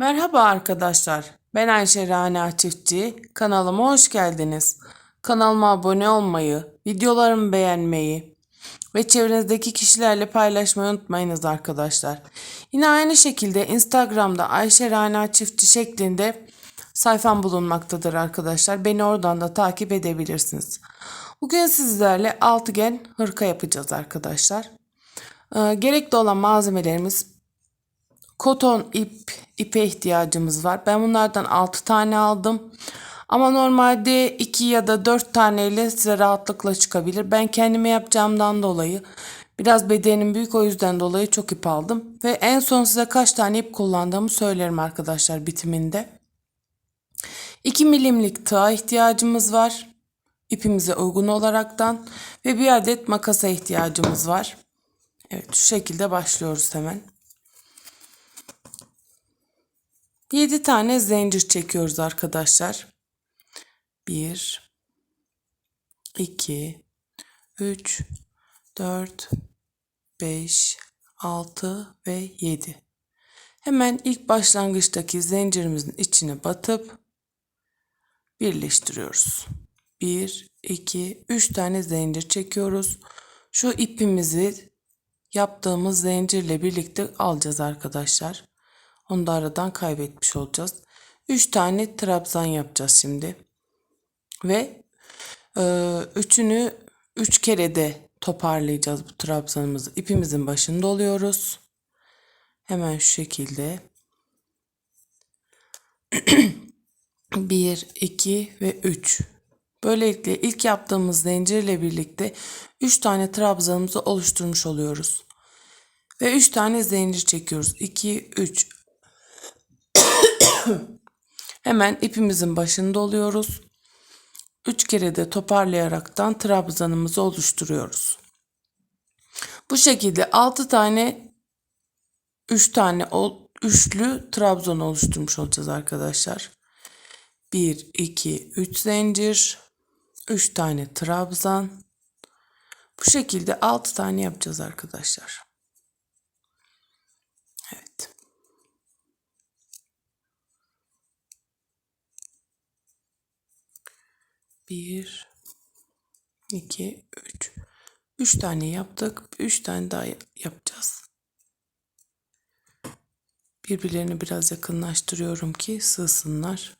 Merhaba arkadaşlar. Ben Ayşe Rana Çiftçi. Kanalıma hoş geldiniz. Kanalıma abone olmayı, videolarımı beğenmeyi ve çevrenizdeki kişilerle paylaşmayı unutmayınız arkadaşlar. Yine aynı şekilde Instagram'da Ayşe Rana Çiftçi şeklinde sayfam bulunmaktadır arkadaşlar. Beni oradan da takip edebilirsiniz. Bugün sizlerle altıgen hırka yapacağız arkadaşlar. Ee, gerekli olan malzemelerimiz koton ip ipe ihtiyacımız var. Ben bunlardan 6 tane aldım. Ama normalde 2 ya da 4 taneyle size rahatlıkla çıkabilir. Ben kendime yapacağımdan dolayı biraz bedenim büyük o yüzden dolayı çok ip aldım. Ve en son size kaç tane ip kullandığımı söylerim arkadaşlar bitiminde. 2 milimlik tığa ihtiyacımız var. İpimize uygun olaraktan ve bir adet makasa ihtiyacımız var. Evet şu şekilde başlıyoruz hemen. 7 tane zincir çekiyoruz arkadaşlar. 1 2 3 4 5 6 ve 7. Hemen ilk başlangıçtaki zincirimizin içine batıp birleştiriyoruz. 1 2 3 tane zincir çekiyoruz. Şu ipimizi yaptığımız zincirle birlikte alacağız arkadaşlar. Onu da aradan kaybetmiş olacağız. 3 tane trabzan yapacağız şimdi. Ve e, üçünü 3 üç kere de toparlayacağız bu trabzanımızı. İpimizin başında oluyoruz. Hemen şu şekilde. 1, 2 ve 3. Böylelikle ilk yaptığımız zincirle birlikte 3 tane trabzanımızı oluşturmuş oluyoruz. Ve 3 tane zincir çekiyoruz. 2, 3. Hemen ipimizin başında oluyoruz. 3 kere de toparlayaraktan trabzanımızı oluşturuyoruz. Bu şekilde 6 tane 3 tane üçlü trabzan oluşturmuş olacağız arkadaşlar. 1 2 3 zincir 3 tane trabzan bu şekilde 6 tane yapacağız arkadaşlar. 1 2 3 3 tane yaptık. 3 tane daha yapacağız. Birbirlerini biraz yakınlaştırıyorum ki sığsınlar.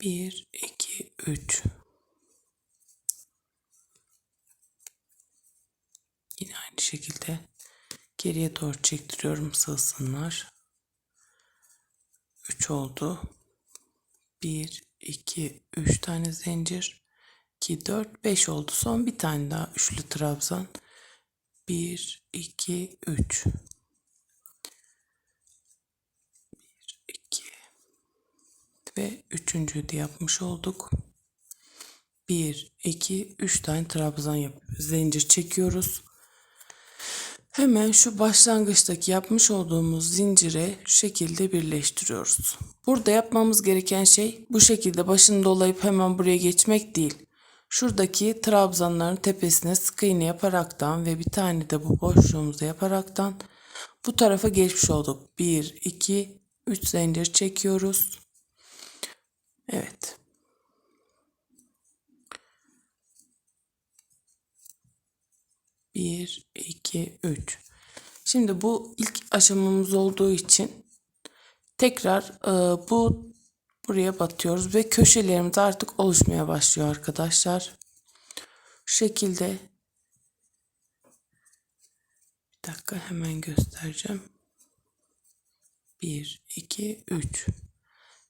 Bir, iki, üç. Yine aynı şekilde geriye doğru çektiriyorum sığsınlar. 3 oldu. 1, 2, 3 tane zincir. 2, 4, 5 oldu. Son bir tane daha üçlü trabzan. 1, 2, 3. 1, 2 ve üçüncüyü de yapmış olduk. 1, 2, 3 tane trabzan yap zincir çekiyoruz. Hemen şu başlangıçtaki yapmış olduğumuz zincire şu şekilde birleştiriyoruz. Burada yapmamız gereken şey bu şekilde başını dolayıp hemen buraya geçmek değil. Şuradaki trabzanların tepesine sık iğne yaparaktan ve bir tane de bu boşluğumuzu yaparaktan bu tarafa geçmiş olduk. 1, 2, 3 zincir çekiyoruz. Evet. 1, 2, 3. Şimdi bu ilk aşamamız olduğu için tekrar e, bu buraya batıyoruz ve köşelerimiz artık oluşmaya başlıyor arkadaşlar. Şu şekilde bir dakika hemen göstereceğim. 1, 2, 3.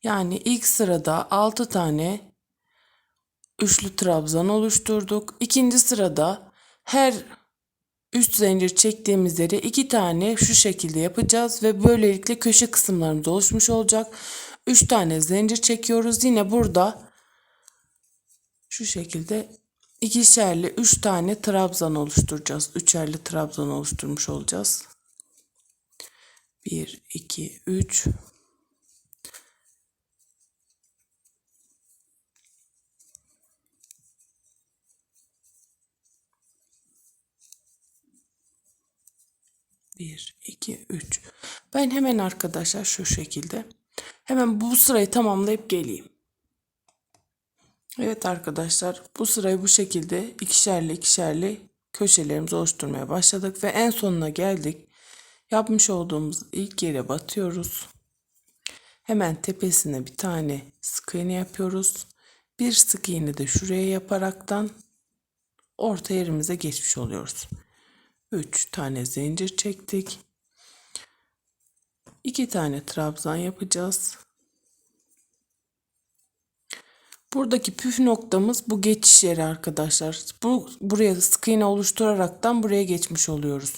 Yani ilk sırada 6 tane üçlü trabzan oluşturduk. İkinci sırada her üst zincir çektiğimiz yere iki tane şu şekilde yapacağız ve böylelikle köşe kısımlarımız oluşmuş olacak. Üç tane zincir çekiyoruz. Yine burada şu şekilde ikişerli üç tane trabzan oluşturacağız. Üçerli trabzan oluşturmuş olacağız. Bir, iki, üç. 1, 2, 3. Ben hemen arkadaşlar şu şekilde. Hemen bu sırayı tamamlayıp geleyim. Evet arkadaşlar bu sırayı bu şekilde ikişerli ikişerli köşelerimizi oluşturmaya başladık ve en sonuna geldik. Yapmış olduğumuz ilk yere batıyoruz. Hemen tepesine bir tane sık iğne yapıyoruz. Bir sık iğne de şuraya yaparaktan orta yerimize geçmiş oluyoruz. 3 tane zincir çektik. 2 tane trabzan yapacağız. Buradaki püf noktamız bu geçiş yeri arkadaşlar. Bu buraya sık iğne oluşturaraktan buraya geçmiş oluyoruz.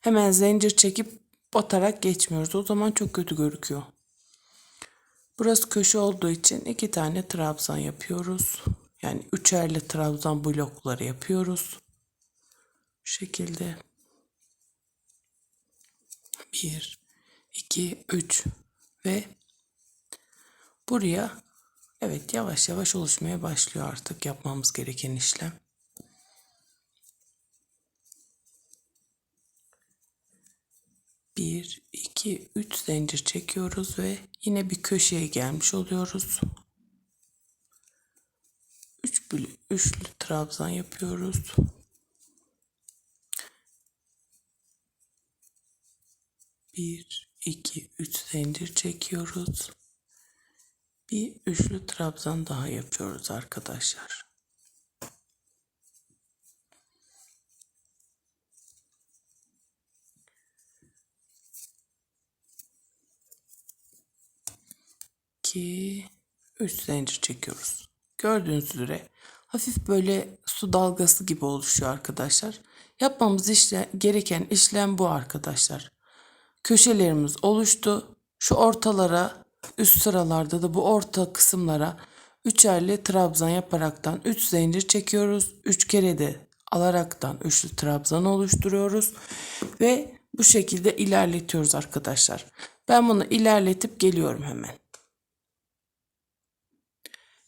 Hemen zincir çekip batarak geçmiyoruz. O zaman çok kötü gözüküyor. Burası köşe olduğu için iki tane trabzan yapıyoruz. Yani üçerli trabzan blokları yapıyoruz. Şekilde. 1, 2, 3 ve buraya evet yavaş yavaş oluşmaya başlıyor artık yapmamız gereken işlem. Bir, iki, üç zincir çekiyoruz ve yine bir köşeye gelmiş oluyoruz. Üç üçlü trabzan yapıyoruz. Bir, iki, üç zincir çekiyoruz. Bir üçlü trabzan daha yapıyoruz arkadaşlar. İki, üç zincir çekiyoruz. Gördüğünüz üzere hafif böyle su dalgası gibi oluşuyor arkadaşlar. Yapmamız işle, gereken işlem bu arkadaşlar. Köşelerimiz oluştu. Şu ortalara, üst sıralarda da bu orta kısımlara üçerli trabzan yaparaktan 3 zincir çekiyoruz. 3 kere de alaraktan üçlü trabzan oluşturuyoruz ve bu şekilde ilerletiyoruz arkadaşlar. Ben bunu ilerletip geliyorum hemen.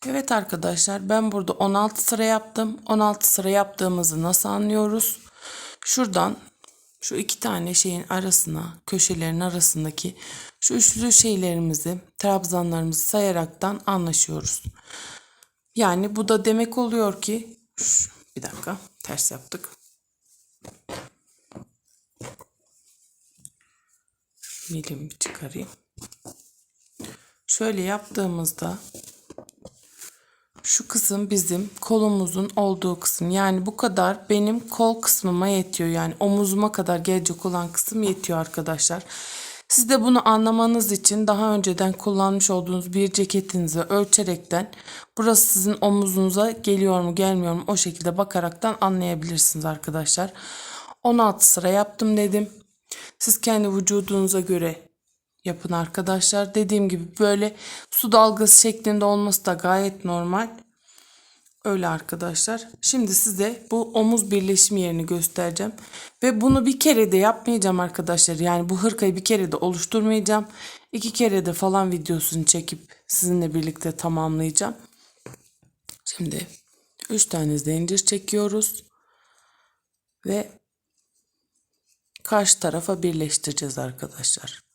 Evet arkadaşlar ben burada 16 sıra yaptım. 16 sıra yaptığımızı nasıl anlıyoruz? Şuradan şu iki tane şeyin arasına, köşelerin arasındaki şu üçlü şeylerimizi, trabzanlarımızı sayaraktan anlaşıyoruz. Yani bu da demek oluyor ki bir dakika ters yaptık. Milimi çıkarayım. Şöyle yaptığımızda şu kısım bizim kolumuzun olduğu kısım. Yani bu kadar benim kol kısmıma yetiyor. Yani omuzuma kadar gelecek olan kısım yetiyor arkadaşlar. Siz de bunu anlamanız için daha önceden kullanmış olduğunuz bir ceketinizi ölçerekten burası sizin omuzunuza geliyor mu gelmiyor mu o şekilde bakaraktan anlayabilirsiniz arkadaşlar. 16 sıra yaptım dedim. Siz kendi vücudunuza göre yapın arkadaşlar. Dediğim gibi böyle su dalgası şeklinde olması da gayet normal. Öyle arkadaşlar. Şimdi size bu omuz birleşim yerini göstereceğim. Ve bunu bir kere de yapmayacağım arkadaşlar. Yani bu hırkayı bir kere de oluşturmayacağım. İki kere de falan videosunu çekip sizinle birlikte tamamlayacağım. Şimdi 3 tane zincir çekiyoruz. Ve karşı tarafa birleştireceğiz arkadaşlar.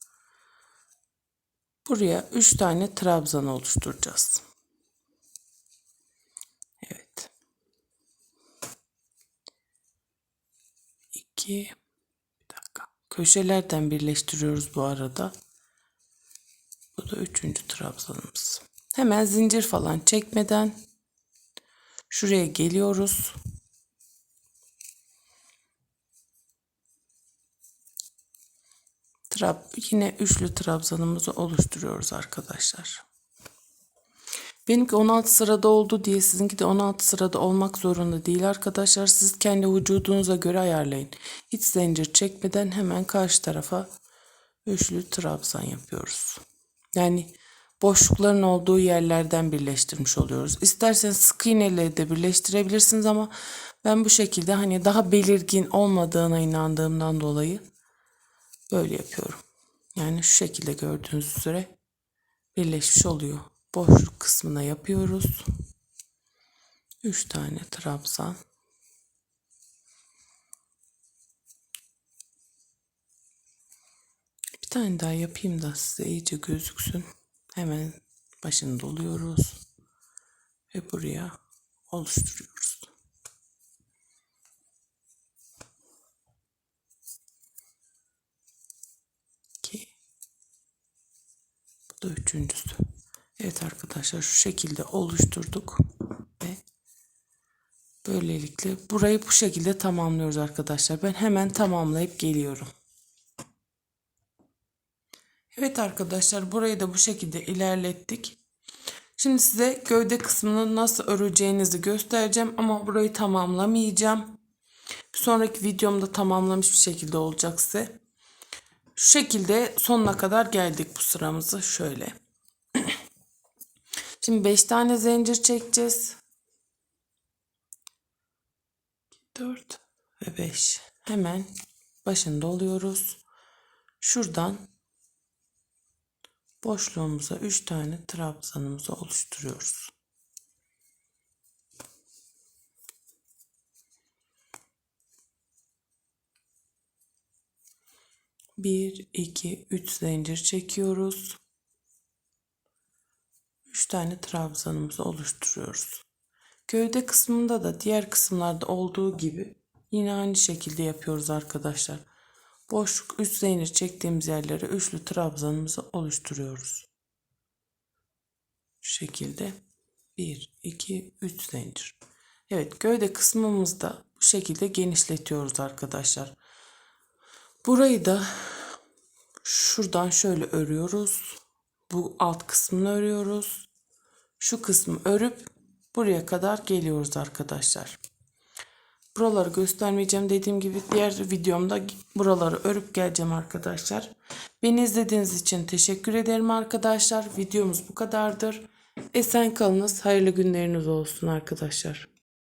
Buraya 3 tane trabzan oluşturacağız. Evet. 2 bir dakika. Köşelerden birleştiriyoruz bu arada. Bu da üçüncü trabzanımız. Hemen zincir falan çekmeden şuraya geliyoruz. Trab yine üçlü trabzanımızı oluşturuyoruz arkadaşlar. Benimki 16 sırada oldu diye sizinki de 16 sırada olmak zorunda değil arkadaşlar. Siz kendi vücudunuza göre ayarlayın. Hiç zincir çekmeden hemen karşı tarafa üçlü trabzan yapıyoruz. Yani boşlukların olduğu yerlerden birleştirmiş oluyoruz. İsterseniz sık iğneyle de birleştirebilirsiniz ama ben bu şekilde hani daha belirgin olmadığına inandığımdan dolayı Böyle yapıyorum. Yani şu şekilde gördüğünüz üzere birleşmiş oluyor. Boşluk kısmına yapıyoruz. 3 tane trabzan. tane daha yapayım da size iyice gözüksün. Hemen başını doluyoruz. Ve buraya oluşturuyoruz. Da üçüncüsü. Evet arkadaşlar şu şekilde oluşturduk. Ve böylelikle burayı bu şekilde tamamlıyoruz arkadaşlar. Ben hemen tamamlayıp geliyorum. Evet arkadaşlar burayı da bu şekilde ilerlettik. Şimdi size gövde kısmını nasıl öreceğinizi göstereceğim ama burayı tamamlamayacağım. Bir sonraki videomda tamamlamış bir şekilde olacak size. Şu şekilde sonuna kadar geldik bu sıramızı şöyle. Şimdi 5 tane zincir çekeceğiz. 4 ve 5. Hemen başında oluyoruz. Şuradan boşluğumuza 3 tane trabzanımızı oluşturuyoruz. Bir, iki, üç zincir çekiyoruz. Üç tane trabzanımızı oluşturuyoruz. Gövde kısmında da diğer kısımlarda olduğu gibi yine aynı şekilde yapıyoruz arkadaşlar. Boşluk 3 zincir çektiğimiz yerlere üçlü trabzanımızı oluşturuyoruz. Şu şekilde 1, 2, 3 zincir. Evet gövde kısmımızda bu şekilde genişletiyoruz arkadaşlar. Burayı da şuradan şöyle örüyoruz. Bu alt kısmını örüyoruz. Şu kısmı örüp buraya kadar geliyoruz arkadaşlar. Buraları göstermeyeceğim. Dediğim gibi diğer videomda buraları örüp geleceğim arkadaşlar. Beni izlediğiniz için teşekkür ederim arkadaşlar. Videomuz bu kadardır. Esen kalınız. Hayırlı günleriniz olsun arkadaşlar.